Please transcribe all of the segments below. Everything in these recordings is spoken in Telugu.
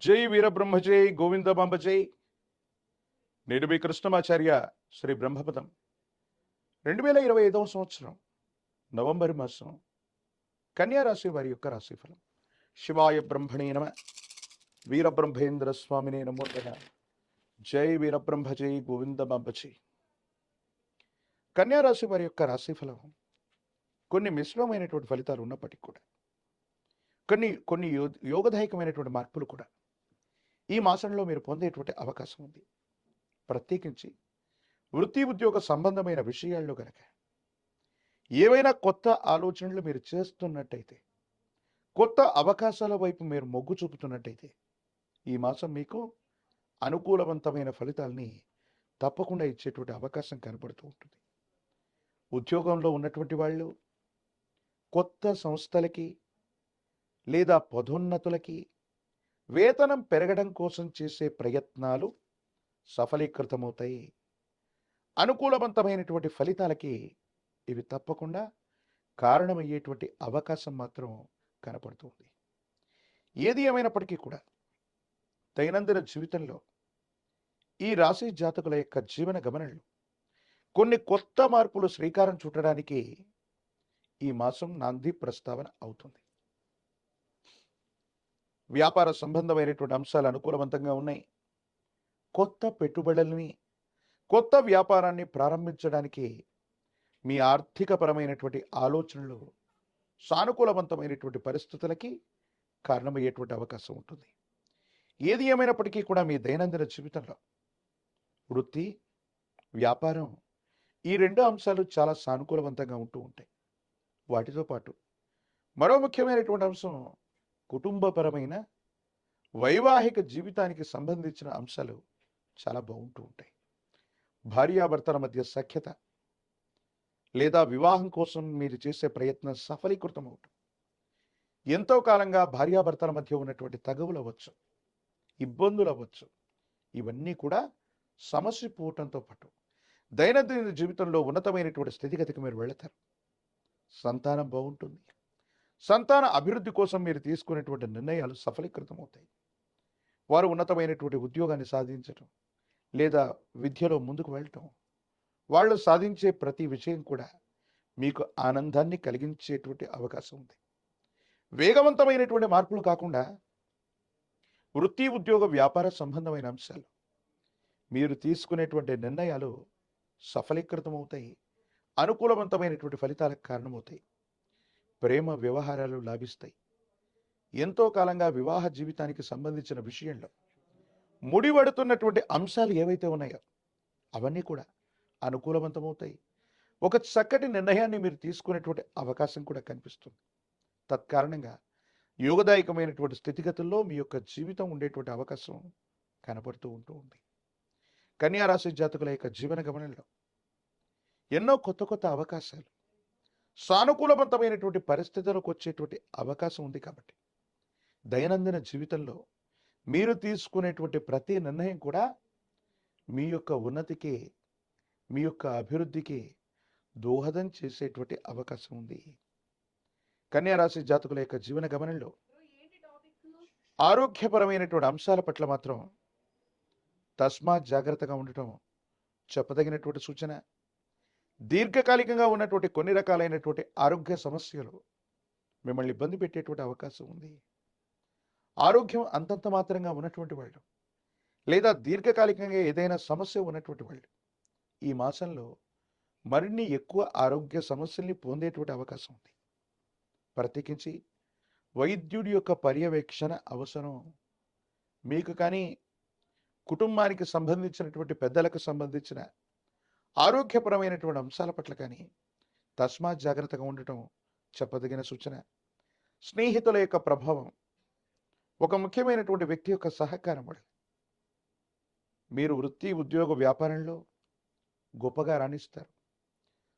జై వీరబ్రహ్మజై గోవిందమాంబజై నేడు మీ కృష్ణమాచార్య శ్రీ బ్రహ్మపదం. రెండు వేల ఇరవై ఐదవ సంవత్సరం నవంబర్ మాసం కన్యారాశి వారి యొక్క రాశిఫలం శివాయ బ్రహ్మణే నమ వీరబ్రహ్మేంద్ర స్వామినే నమో జై వీరబ్రహ్మజై గోవిందబాంబజై కన్యారాశి వారి యొక్క రాశిఫలం కొన్ని మిశ్రమమైనటువంటి ఫలితాలు ఉన్నప్పటికీ కూడా కొన్ని కొన్ని యో యోగదాయకమైనటువంటి మార్పులు కూడా ఈ మాసంలో మీరు పొందేటువంటి అవకాశం ఉంది. ప్రత్యేకించి వృత్తి ఉద్యోగ సంబంధమైన విషయాల్లో గనక ఏవైనా కొత్త ఆలోచనలు మీరు చేస్తున్నట్టయితే కొత్త అవకాశాల వైపు మీరు మొగ్గు చూపుతున్నట్టయితే ఈ మాసం మీకు అనుకూలవంతమైన ఫలితాల్ని తప్పకుండా ఇచ్చేటువంటి అవకాశం కనపడుతూ ఉంటుంది. ఉద్యోగంలో ఉన్నటువంటి వాళ్ళు కొత్త సంస్థలకి లేదా పదోన్నతులకి వేతనం పెరగడం కోసం చేసే ప్రయత్నాలు సఫలీకృతమవుతాయి. అనుకూలవంతమైనటువంటి ఫలితాలకి ఇవి తప్పకుండా కారణమయ్యేటువంటి అవకాశం మాత్రం కనపడుతుంది. ఏది ఏమైనప్పటికీ కూడా దైనందిన జీవితంలో ఈ రాశి జాతకుల యొక్క జీవన గమనంలో కొన్ని కొత్త మార్పులు శ్రీకారం చుట్టడానికి ఈ మాసం నాంది ప్రస్తావన అవుతుంది. వ్యాపార సంబంధమైనటువంటి అంశాలు అనుకూలవంతంగా ఉన్నాయి. కొత్త పెట్టుబడులని కొత్త వ్యాపారాన్ని ప్రారంభించడానికి మీ ఆర్థికపరమైనటువంటి ఆలోచనలు సానుకూలవంతమైనటువంటి పరిస్థితులకి కారణమయ్యేటువంటి అవకాశం ఉంటుంది. ఏది ఏమైనప్పటికీ కూడా మీ దైనందిన జీవితంలో వృత్తి వ్యాపారం ఈ రెండు అంశాలు చాలా సానుకూలవంతంగా ఉంటూ ఉంటాయి. వాటితో పాటు మరో ముఖ్యమైనటువంటి అంశం కుటుంబపరమైన వైవాహిక జీవితానికి సంబంధించిన అంశాలు చాలా బాగుంటూ ఉంటాయి. భార్యాభర్తల మధ్య సఖ్యత లేదా వివాహం కోసం మీరు చేసే ప్రయత్నం సఫలీకృతం అవటం. ఎంతో కాలంగా భార్యాభర్తల మధ్య ఉన్నటువంటి తగవులు అవ్వచ్చు ఇబ్బందులు అవ్వచ్చు. ఇవన్నీ కూడా సమస్య పోవటంతో పాటు దైనందిన జీవితంలో ఉన్నతమైనటువంటి స్థితిగతికి మీరు వెళతారు. సంతానం బాగుంటుంది. సంతాన అభివృద్ధి కోసం మీరు తీసుకునేటువంటి నిర్ణయాలు సఫలీకృతం అవుతాయి వారు ఉన్నతమైనటువంటి ఉద్యోగాన్ని సాధించటం లేదా విద్యలో ముందుకు వెళ్ళటం వాళ్ళు సాధించే ప్రతి విషయం కూడా మీకు ఆనందాన్ని కలిగించేటువంటి అవకాశం ఉంది. వేగవంతమైనటువంటి మార్పులు కాకుండా వృత్తి ఉద్యోగ వ్యాపార సంబంధమైన అంశాలు మీరు తీసుకునేటువంటి నిర్ణయాలు సఫలీకృతం అవుతాయి అనుకూలవంతమైనటువంటి ఫలితాలకు కారణమవుతాయి. ప్రేమ వ్యవహారాలు లాభిస్తాయి. ఎంతో కాలంగా వివాహ జీవితానికి సంబంధించిన విషయంలో ముడిపడుతున్నటువంటి అంశాలు ఏవైతే ఉన్నాయో అవన్నీ కూడా అనుకూలవంతమవుతాయి. ఒక చక్కటి నిర్ణయాన్ని మీరు తీసుకునేటువంటి అవకాశం కూడా కనిపిస్తుంది. తత్కారణంగా యోగదాయకమైనటువంటి స్థితిగతుల్లో మీ యొక్క జీవితం ఉండేటువంటి అవకాశం కనపడుతూ ఉంటూ ఉంది. కన్యారాశి జాతకుల యొక్క జీవన గమనంలో ఎన్నో కొత్త కొత్త అవకాశాలు సానుకూలవంతమైనటువంటి పరిస్థితులకు వచ్చేటువంటి అవకాశం ఉంది కాబట్టి. దైనందిన జీవితంలో మీరు తీసుకునేటువంటి ప్రతి నిర్ణయం కూడా మీ యొక్క ఉన్నతికి మీ యొక్క అభివృద్ధికి దోహదం చేసేటువంటి అవకాశం ఉంది. కన్యారాశి జాతకుల యొక్క జీవన గమనంలో ఆరోగ్యపరమైనటువంటి అంశాల పట్ల మాత్రం తస్మాత్ జాగ్రత్తగా ఉండటం చెప్పదగినటువంటి సూచన. దీర్ఘకాలికంగా ఉన్నటువంటి కొన్ని రకాలైనటువంటి ఆరోగ్య సమస్యలు మిమ్మల్ని ఇబ్బంది పెట్టేటువంటి అవకాశం ఉంది. ఆరోగ్యం అంతంత మాత్రంగా ఉన్నటువంటి వాళ్ళు లేదా దీర్ఘకాలికంగా ఏదైనా సమస్య ఉన్నటువంటి వాళ్ళు ఈ మాసంలో మరిన్ని ఎక్కువ ఆరోగ్య సమస్యల్ని పొందేటువంటి అవకాశం ఉంది. ప్రత్యేకించి వైద్యుడి యొక్క పర్యవేక్షణ అవసరం. మీకు కానీ కుటుంబానికి సంబంధించినటువంటి పెద్దలకు సంబంధించిన ఆరోగ్యపరమైనటువంటి అంశాల పట్ల కానీ తస్మాత్ జాగ్రత్తగా ఉండటం చెప్పదగిన సూచన. స్నేహితుల యొక్క ప్రభావం. ఒక ముఖ్యమైనటువంటి వ్యక్తి యొక్క సహకారం వల్ల. మీరు వృత్తి ఉద్యోగ వ్యాపారంలో గొప్పగా రాణిస్తారు.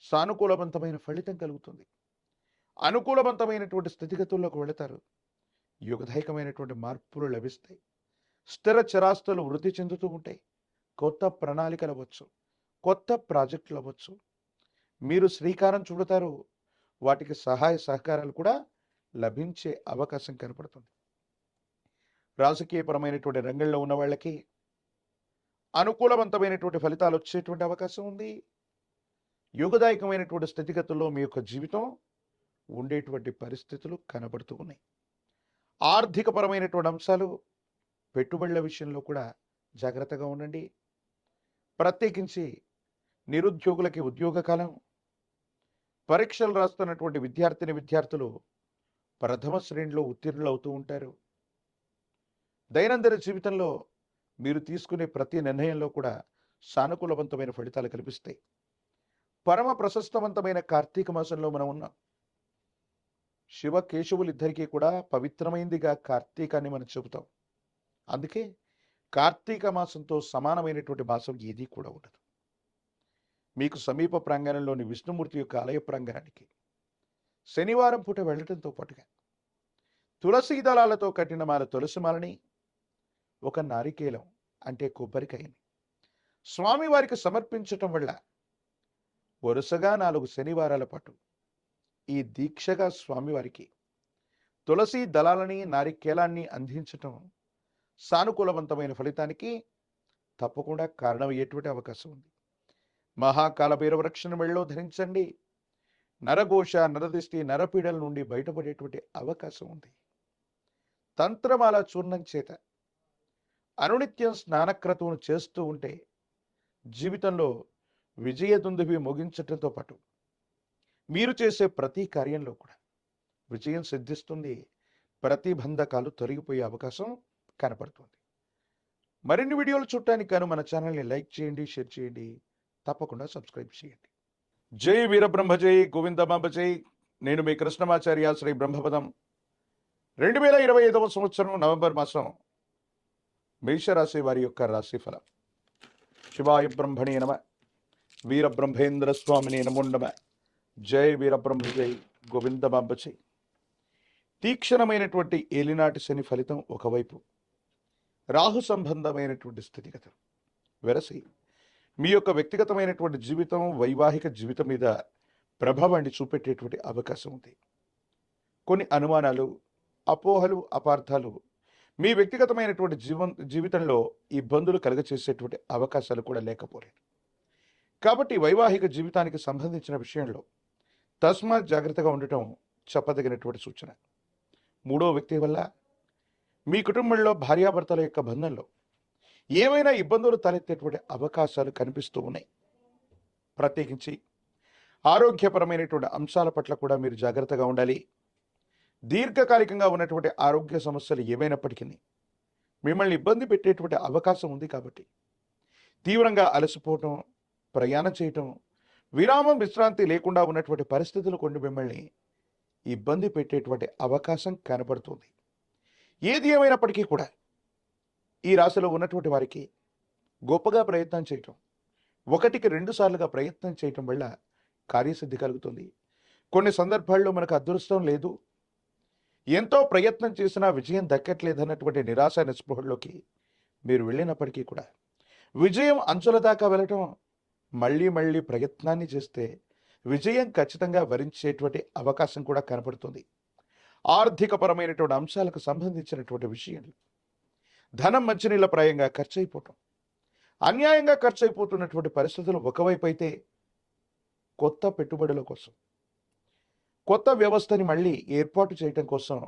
సానుకూలవంతమైన ఫలితం కలుగుతుంది. అనుకూలవంతమైనటువంటి స్థితిగతుల్లోకి వెళతారు. యుగదాయకమైనటువంటి మార్పులు లభిస్తాయి. స్థిర చరాస్తులు వృద్ధి చెందుతూ ఉంటాయి. కొత్త ప్రణాళికలు వచ్చు కొత్త ప్రాజెక్టులు అవ్వచ్చు. మీరు శ్రీకారం చూడతారు. వాటికి సహాయ సహకారాలు కూడా లభించే అవకాశం కనపడుతుంది. రాజకీయపరమైనటువంటి రంగంలో ఉన్న వాళ్ళకి అనుకూలవంతమైనటువంటి ఫలితాలు వచ్చేటువంటి అవకాశం ఉంది. యుగదాయకమైనటువంటి స్థితిగతుల్లో మీ యొక్క జీవితం ఉండేటువంటి పరిస్థితులు కనబడుతూ ఉన్నాయి. ఆర్థికపరమైనటువంటి అంశాలు పెట్టుబడుల విషయంలో కూడా జాగ్రత్తగా ఉండండి. ప్రత్యేకించి నిరుద్యోగులకి ఉద్యోగ కాలం. పరీక్షలు రాస్తున్నటువంటి విద్యార్థిని విద్యార్థులు ప్రథమ శ్రేణిలో ఉత్తీర్ణులు అవుతూ ఉంటారు. దైనందిన జీవితంలో మీరు తీసుకునే ప్రతి నిర్ణయంలో కూడా సానుకూలవంతమైన ఫలితాలు కనిపిస్తాయి. పరమ ప్రశస్తవంతమైన కార్తీక మాసంలో మనం ఉన్నాం. శివ కేశవులిద్దరికీ కూడా పవిత్రమైందిగా కార్తీకాన్ని మనం చెబుతాం. అందుకే కార్తీక మాసంతో సమానమైనటువంటి మాసం ఏదీ కూడా ఉండదు. మీకు సమీప ప్రాంగణంలోని విష్ణుమూర్తి యొక్క ఆలయ ప్రాంగణానికి. శనివారం పూట వెళ్ళటంతో పాటుగా తులసి దళాలతో కట్టిన మాల తులసి మాలని ఒక నారికేలం అంటే కొబ్బరికాయని స్వామివారికి సమర్పించటం వల్ల వరుసగా నాలుగు శనివారాల పాటు ఈ దీక్షగా స్వామివారికి తులసి దళాలని నారికేలాన్ని అందించటం సానుకూలవంతమైన ఫలితానికి తప్పకుండా కారణమయ్యేటువంటి అవకాశం ఉంది. మహాకాల భైరవరక్షణ మెళ్ళలో ధరించండి. నరఘోష నరదిష్టి నరపీడల నుండి బయటపడేటువంటి అవకాశం ఉంది. తంత్రమాల చూర్ణం చేత అనునిత్యం స్నానక్రతువును చేస్తూ ఉంటే జీవితంలో విజయదుందువి ముగించటంతో పాటు మీరు చేసే ప్రతి కార్యంలో కూడా విజయం సిద్ధిస్తుంది. ప్రతిబంధకాలు తొలగిపోయే అవకాశం కనపడుతుంది. మరిన్ని వీడియోలు చూడటానికి కాను మన ఛానల్ని లైక్ చేయండి షేర్ చేయండి. తప్పకుండా సబ్స్క్రైబ్ చేయండి. జై వీరబ్రహ్మ జై గోవిందమాంబ జై. నేను మీ కృష్ణమాచార్య శ్రీ బ్రహ్మపదం. రెండు వేల ఇరవై ఐదవ సంవత్సరం నవంబర్ మాసం మేషరాశి వారి యొక్క రాశిఫలం. శివాయ బ్రహ్మణే నమ. వీరబ్రహ్మేంద్ర స్వామిని నమోండమ జై వీరబ్రహ్మ జై గోవిందమాంబ జై. తీక్షణమైనటువంటి ఏలినాటి శని ఫలితం ఒకవైపు. రాహు సంబంధమైనటువంటి స్థితిగతులు. వెరసి మీ యొక్క వ్యక్తిగతమైనటువంటి జీవితం వైవాహిక జీవితం మీద ప్రభావాన్ని చూపెట్టేటువంటి అవకాశం ఉంది. కొన్ని అనుమానాలు అపోహలు అపార్థాలు మీ వ్యక్తిగతమైనటువంటి జీవన్ జీవితంలో ఇబ్బందులు కలుగచేసేటువంటి అవకాశాలు కూడా లేకపోలేదు. కాబట్టి వైవాహిక జీవితానికి సంబంధించిన విషయంలో తస్మాత్ జాగ్రత్తగా ఉండటం చెప్పదగినటువంటి సూచన. మూడో వ్యక్తి వల్ల మీ కుటుంబంలో భార్యాభర్తల యొక్క బంధంలో ఏమైనా ఇబ్బందులు తలెత్తేటువంటి అవకాశాలు కనిపిస్తూ ఉన్నాయి. ప్రత్యేకించి ఆరోగ్యపరమైనటువంటి అంశాల పట్ల కూడా మీరు జాగ్రత్తగా ఉండాలి. దీర్ఘకాలికంగా ఉన్నటువంటి ఆరోగ్య సమస్యలు ఏమైనప్పటికీ మిమ్మల్ని ఇబ్బంది పెట్టేటువంటి అవకాశం ఉంది కాబట్టి తీవ్రంగా అలసిపోవటం ప్రయాణం చేయటం విరామం విశ్రాంతి లేకుండా ఉన్నటువంటి పరిస్థితులు కొన్ని మిమ్మల్ని ఇబ్బంది పెట్టేటువంటి అవకాశం కనబడుతుంది ఏది ఏమైనప్పటికీ కూడా ఈ రాశిలో ఉన్నటువంటి వారికి గొప్పగా ప్రయత్నం చేయటం ఒకటికి రెండు సార్లుగా ప్రయత్నం చేయటం వల్ల కార్యసిద్ధి కలుగుతుంది. కొన్ని సందర్భాల్లో మనకు అదృష్టం లేదు. ఎంతో ప్రయత్నం చేసినా విజయం దక్కట్లేదన్నటువంటి నిరాశ నిస్పృహల్లోకి మీరు వెళ్ళినప్పటికీ కూడా విజయం అంచుల దాకా వెళ్ళటం మళ్ళీ మళ్ళీ ప్రయత్నాన్ని చేస్తే విజయం ఖచ్చితంగా వరించేటువంటి అవకాశం కూడా కనపడుతుంది. ఆర్థికపరమైనటువంటి అంశాలకు సంబంధించినటువంటి విషయాలు ధనం మంచినీళ్ళ ప్రాయంగా ఖర్చు అయిపోవటం అన్యాయంగా ఖర్చు అయిపోతున్నటువంటి పరిస్థితులు ఒకవైపు అయితే కొత్త పెట్టుబడుల కోసం కొత్త వ్యవస్థని మళ్ళీ ఏర్పాటు చేయటం కోసం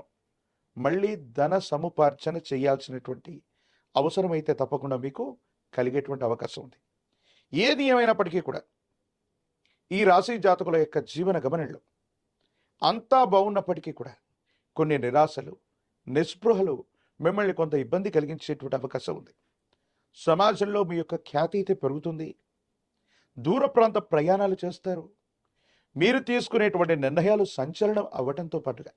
మళ్ళీ ధన సముపార్జన చేయాల్సినటువంటి అవసరమైతే తప్పకుండా మీకు కలిగేటువంటి అవకాశం ఉంది. ఏది ఏమైనప్పటికీ కూడా ఈ రాశి జాతకుల యొక్క జీవన గమనంలో అంతా బాగున్నప్పటికీ కూడా కొన్ని నిరాశలు నిస్పృహలు మిమ్మల్ని కొంత ఇబ్బంది కలిగించేటువంటి అవకాశం ఉంది. సమాజంలో మీ యొక్క ఖ్యాతి అయితే పెరుగుతుంది. దూర ప్రాంత ప్రయాణాలు చేస్తారు. మీరు తీసుకునేటువంటి నిర్ణయాలు సంచలనం అవ్వటంతో పాటుగా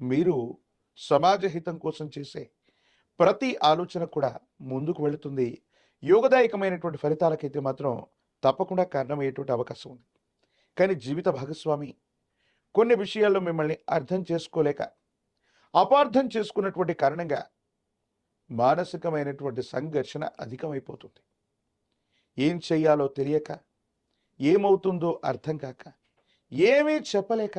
మీరు సమాజ హితం కోసం చేసే ప్రతి ఆలోచన కూడా ముందుకు వెళుతుంది. యోగదాయకమైనటువంటి ఫలితాలకైతే మాత్రం తప్పకుండా కారణమయ్యేటువంటి అవకాశం ఉంది. కానీ జీవిత భాగస్వామి కొన్ని విషయాల్లో మిమ్మల్ని అర్థం చేసుకోలేక అపార్థం చేసుకున్నటువంటి కారణంగా మానసికమైనటువంటి సంఘర్షణ అధికమైపోతుంది. ఏం చేయాలో తెలియక ఏమవుతుందో అర్థం కాక ఏమీ చెప్పలేక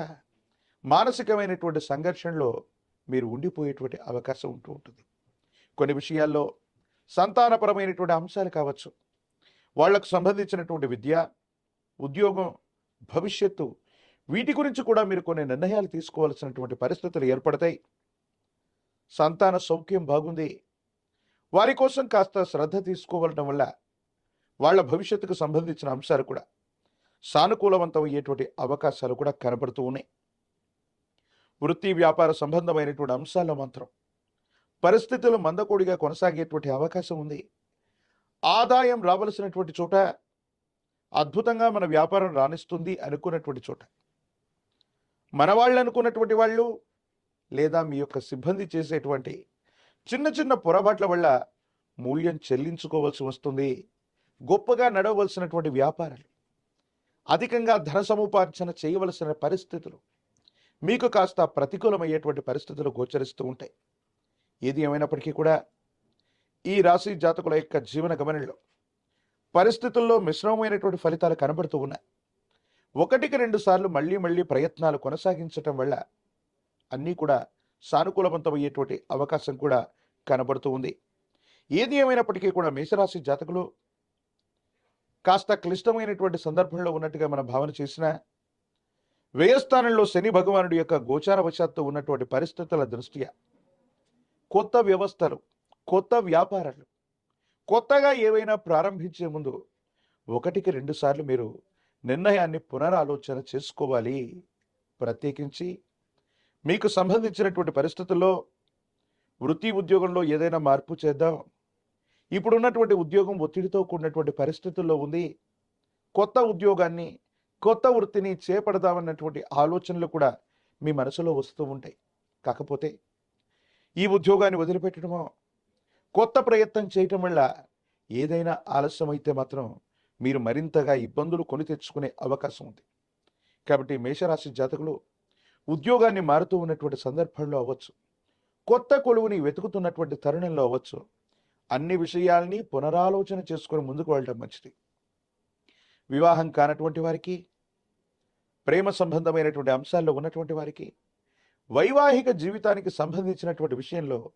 మానసికమైనటువంటి సంఘర్షణలో మీరు ఉండిపోయేటువంటి అవకాశం ఉంటూ ఉంటుంది. కొన్ని విషయాల్లో సంతానపరమైనటువంటి అంశాలు కావచ్చు. వాళ్ళకు సంబంధించినటువంటి విద్య ఉద్యోగం భవిష్యత్తు వీటి గురించి కూడా మీరు కొన్ని నిర్ణయాలు తీసుకోవాల్సినటువంటి పరిస్థితులు ఏర్పడతాయి. సంతాన సౌఖ్యం బాగుంది. వారి కోసం కాస్త శ్రద్ధ తీసుకోవడం వల్ల వాళ్ళ భవిష్యత్తుకు సంబంధించిన అంశాలు కూడా సానుకూలవంతమయ్యేటువంటి అవకాశాలు కూడా కనబడుతూ ఉన్నాయి. వృత్తి వ్యాపార సంబంధమైనటువంటి అంశాల్లో మాత్రం పరిస్థితులు మందకోడిగా కొనసాగేటువంటి అవకాశం ఉంది. ఆదాయం రావలసినటువంటి చోట అద్భుతంగా మన వ్యాపారం రాణిస్తుంది అనుకున్నటువంటి చోట. మన వాళ్ళు అనుకున్నటువంటి వాళ్ళు లేదా మీ యొక్క సిబ్బంది చేసేటువంటి చిన్న చిన్న పొరపాట్ల వల్ల మూల్యం చెల్లించుకోవాల్సి వస్తుంది. గొప్పగా నడవలసినటువంటి వ్యాపారాలు అధికంగా ధన సముపార్జన చేయవలసిన పరిస్థితులు మీకు కాస్త ప్రతికూలమయ్యేటువంటి పరిస్థితులు గోచరిస్తూ ఉంటాయి. ఏది ఏమైనప్పటికీ కూడా ఈ రాశి జాతకుల యొక్క జీవన గమనంలో పరిస్థితుల్లో మిశ్రమమైనటువంటి ఫలితాలు కనబడుతూ ఉన్నాయి. ఒకటికి రెండు సార్లు మళ్ళీ మళ్ళీ ప్రయత్నాలు కొనసాగించటం వల్ల అన్నీ కూడా సానుకూలవంతమయ్యేటువంటి అవకాశం కూడా కనబడుతూ ఉంది. ఏది ఏమైనప్పటికీ కూడా మేషరాశి జాతకులు కాస్త క్లిష్టమైనటువంటి సందర్భంలో ఉన్నట్టుగా మనం భావన చేసిన వ్యయస్థానంలో శని భగవానుడి యొక్క గోచారవశాత్తు ఉన్నటువంటి పరిస్థితుల దృష్ట్యా కొత్త వ్యవస్థలు కొత్త వ్యాపారాలు కొత్తగా ఏవైనా ప్రారంభించే ముందు ఒకటికి రెండుసార్లు మీరు నిర్ణయాన్ని పునరాలోచన చేసుకోవాలి. ప్రత్యేకించి మీకు సంబంధించినటువంటి పరిస్థితుల్లో వృత్తి ఉద్యోగంలో ఏదైనా మార్పు చేద్దాం. ఇప్పుడున్నటువంటి ఉద్యోగం ఒత్తిడితో కూడినటువంటి పరిస్థితుల్లో ఉంది. కొత్త ఉద్యోగాన్ని కొత్త వృత్తిని చేపడదామన్నటువంటి ఆలోచనలు కూడా మీ మనసులో వస్తూ ఉంటాయి. కాకపోతే ఈ ఉద్యోగాన్ని వదిలిపెట్టడమో కొత్త ప్రయత్నం చేయటం వల్ల ఏదైనా ఆలస్యం అయితే మాత్రం మీరు మరింతగా ఇబ్బందులు కొని తెచ్చుకునే అవకాశం ఉంది. కాబట్టి మేషరాశి జాతకులు ఉద్యోగాన్ని మారుతూ ఉన్నటువంటి సందర్భంలో అవ్వచ్చు. కొత్త కొలువుని వెతుకుతున్నటువంటి తరుణంలో అవ్వచ్చు. అన్ని విషయాల్ని పునరాలోచన చేసుకుని ముందుకు వెళ్ళడం మంచిది. వివాహం కానటువంటి వారికి ప్రేమ సంబంధమైనటువంటి అంశాల్లో ఉన్నటువంటి వారికి వైవాహిక జీవితానికి సంబంధించినటువంటి విషయంలో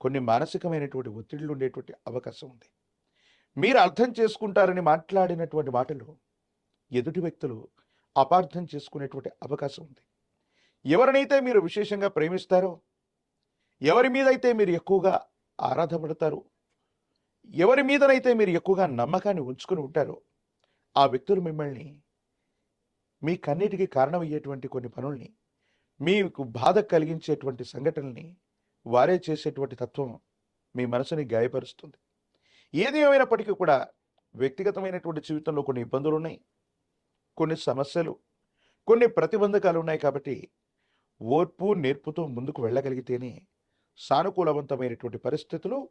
కొన్ని మానసికమైనటువంటి ఒత్తిళ్ళు ఉండేటువంటి అవకాశం ఉంది. మీరు అర్థం చేసుకుంటారని మాట్లాడినటువంటి మాటలు ఎదుటి వ్యక్తులు అపార్థం చేసుకునేటువంటి అవకాశం ఉంది. ఎవరినైతే మీరు విశేషంగా ప్రేమిస్తారో ఎవరి మీదైతే మీరు ఎక్కువగా ఆరాధపడతారు ఎవరి మీదనైతే మీరు ఎక్కువగా నమ్మకాన్ని ఉంచుకుని ఉంటారో ఆ వ్యక్తులు మిమ్మల్ని మీ కన్నిటికి కారణమయ్యేటువంటి కొన్ని పనుల్ని మీకు బాధ కలిగించేటువంటి సంఘటనల్ని వారే చేసేటువంటి తత్వం మీ మనసుని గాయపరుస్తుంది. ఏది ఏమైనప్పటికీ కూడా వ్యక్తిగతమైనటువంటి జీవితంలో కొన్ని ఇబ్బందులు ఉన్నాయి కొన్ని సమస్యలు కొన్ని ప్రతిబంధకాలు ఉన్నాయి కాబట్టి ఓర్పు నేర్పుతో ముందుకు వెళ్ళగలిగితేనే సానుకూలవంతమైనటువంటి పరిస్థితులు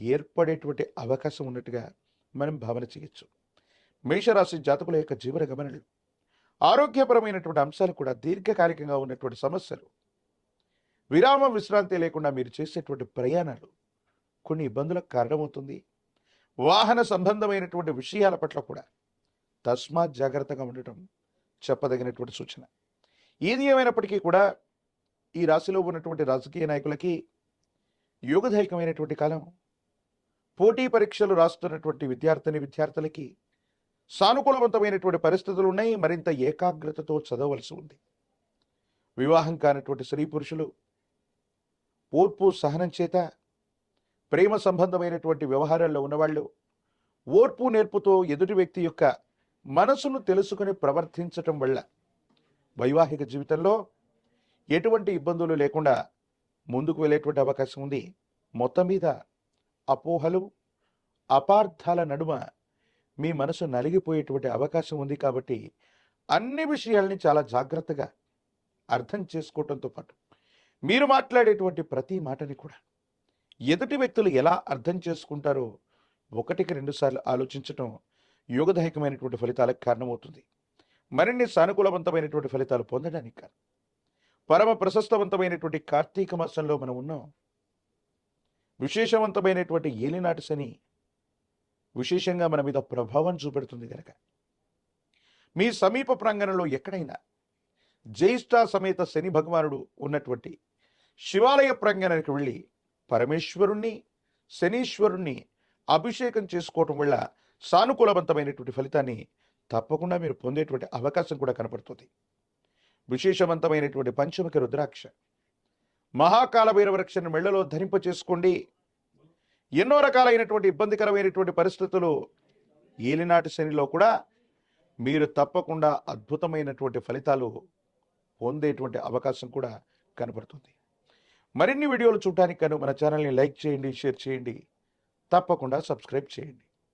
ఏర్పడేటువంటి అవకాశం ఉన్నట్టుగా మనం భావన చేయొచ్చు. మేషరాశి జాతకుల యొక్క జీవన గమనలు ఆరోగ్యపరమైనటువంటి అంశాలు కూడా దీర్ఘకాలికంగా ఉన్నటువంటి సమస్యలు విరామం విశ్రాంతి లేకుండా మీరు చేసేటువంటి ప్రయాణాలు కొన్ని ఇబ్బందులకు కారణమవుతుంది. వాహన సంబంధమైనటువంటి విషయాల పట్ల కూడా తస్మాత్ జాగ్రత్తగా ఉండటం చెప్పదగినటువంటి సూచన. ఏది ఏమైనప్పటికీ కూడా ఈ రాశిలో ఉన్నటువంటి రాజకీయ నాయకులకి యోగదాయకమైనటువంటి కాలం. పోటీ పరీక్షలు రాస్తున్నటువంటి విద్యార్థిని విద్యార్థులకి సానుకూలవంతమైనటువంటి పరిస్థితులు ఉన్నాయి. మరింత ఏకాగ్రతతో చదవలసి ఉంది. వివాహం కానటువంటి స్త్రీ పురుషులు ఓర్పు సహనం చేత ప్రేమ సంబంధమైనటువంటి వ్యవహారాల్లో ఉన్నవాళ్ళు ఓర్పు నేర్పుతో ఎదుటి వ్యక్తి యొక్క మనసును తెలుసుకుని ప్రవర్తించటం వల్ల వైవాహిక జీవితంలో ఎటువంటి ఇబ్బందులు లేకుండా ముందుకు వెళ్ళేటువంటి అవకాశం ఉంది. మొత్తం మీద అపోహలు అపార్థాల నడుమ మీ మనసు నలిగిపోయేటువంటి అవకాశం ఉంది కాబట్టి అన్ని విషయాల్ని చాలా జాగ్రత్తగా అర్థం చేసుకోవటంతో పాటు మీరు మాట్లాడేటువంటి ప్రతి మాటని కూడా ఎదుటి వ్యక్తులు ఎలా అర్థం చేసుకుంటారో ఒకటికి రెండుసార్లు ఆలోచించటం యోగదాయకమైనటువంటి ఫలితాలకు కారణమవుతుంది. మరిన్ని సానుకూలవంతమైనటువంటి ఫలితాలు పొందడానికి కాదు. పరమ ప్రశస్తవంతమైనటువంటి కార్తీక మాసంలో మనం ఉన్నాం. విశేషవంతమైనటువంటి ఏలినాటి శని విశేషంగా మన మీద ప్రభావం చూపెడుతుంది కనుక మీ సమీప ప్రాంగణంలో ఎక్కడైనా జ్యేష్ఠ సమేత శని భగవానుడు ఉన్నటువంటి శివాలయ ప్రాంగణానికి వెళ్ళి పరమేశ్వరుణ్ణి శనీశ్వరుణ్ణి అభిషేకం చేసుకోవటం వల్ల సానుకూలవంతమైనటువంటి ఫలితాన్ని తప్పకుండా మీరు పొందేటువంటి అవకాశం కూడా కనపడుతుంది. విశేషవంతమైనటువంటి పంచముఖ రుద్రాక్ష. మహాకాల భైరవ రక్షణ మెళ్ళలో ధరింప చేసుకోండి. ఎన్నో రకాలైనటువంటి ఇబ్బందికరమైనటువంటి పరిస్థితులు ఏలినాటి శనిలో కూడా మీరు తప్పకుండా అద్భుతమైనటువంటి ఫలితాలు పొందేటువంటి అవకాశం కూడా కనపడుతుంది. మరిన్ని వీడియోలు చూడటానికి కను మన ఛానల్ని లైక్ చేయండి షేర్ చేయండి. తప్పకుండా సబ్స్క్రైబ్ చేయండి.